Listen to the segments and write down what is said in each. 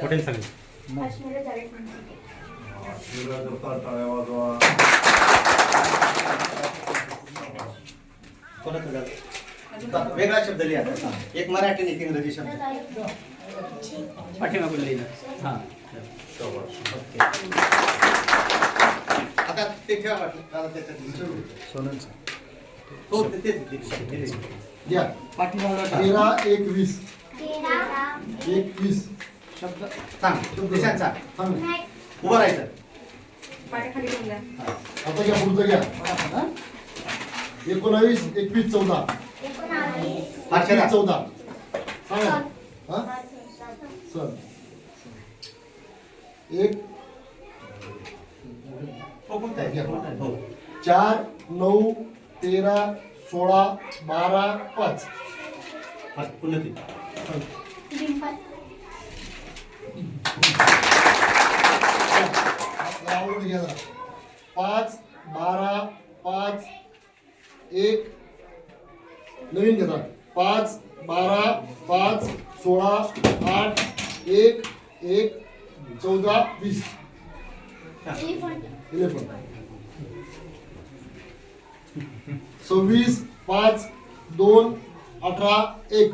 Hotel सांगा शिवरा करता टाळ्या वाजवा कोणाचं झालं? वेगळा शब्द लिहा. एक मराठी आणि एक इंग्रजी शब्द. पाठीमागून लिहिलं. हां. ओके. आता ते ठेवा वाटलं. आता त्याच्यात सोनलचं. हो ते तेच ते- ते- ते- द्या पाठीमागं टाक. तेरा एकवीस. एकवीस. शब्द. सांग दिशांत सांग. सांग उभं राहायचं. पाण्याखाली घेऊन जा. आता घ्या पुढचं घ्या. हा? एकोणावीस एकवीस चौदा. एकवीस चौदा. सांगा हा? सर. एक हो? हो चार नऊ तेरा सोळा बारा पाच पुन्हा ते. आवडून घ्या जरा. पाच बारा पाच एक नवीन घेता पाच बारा पाच सोळा आठ एक एक चौदा वीस इलेवन सव्वीस पाच दोन अठरा एक.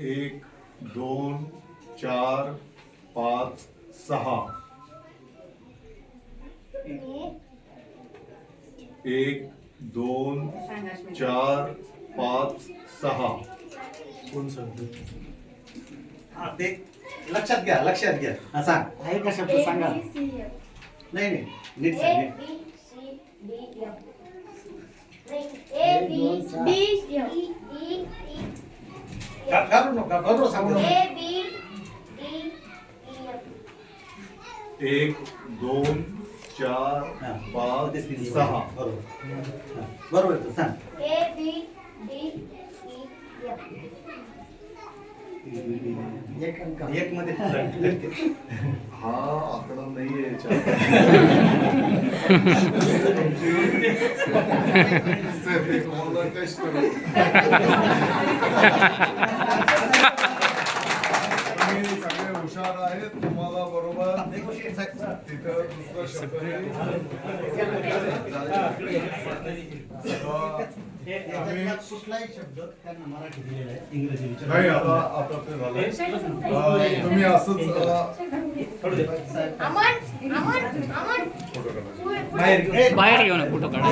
एक दोन चार पाच सहा. एक दोन. चार पाच सहा. कोण सांगतो हा ते लक्षात घ्या लक्षात घ्या. हा सांग. आहे का शब्द सांगा? नाही नाही. नीट सांग घाबरू नका घाबरू सांगू नका. एक दोन चार हा. पाच तेच किती सहा बरोबर हा. बरोबर आहे, सांग एक मध्ये। हा आकडा नाहीये याच्यात. सर, एक मुलगा कष्ट तुम्ही सगळे हुशार आहेत तुम्हाला बरोबर. तिथं दुसरा शब्द आम्ही कुठलाही शब्द त्यांना मराठी दिलेला आहे इंग्रजी नाही विचार आता आता ते झालंय. अं, तुम्ही असंच अं, फोटो काढा. बाहेर बाहेर घेऊ ना फोटो काढा.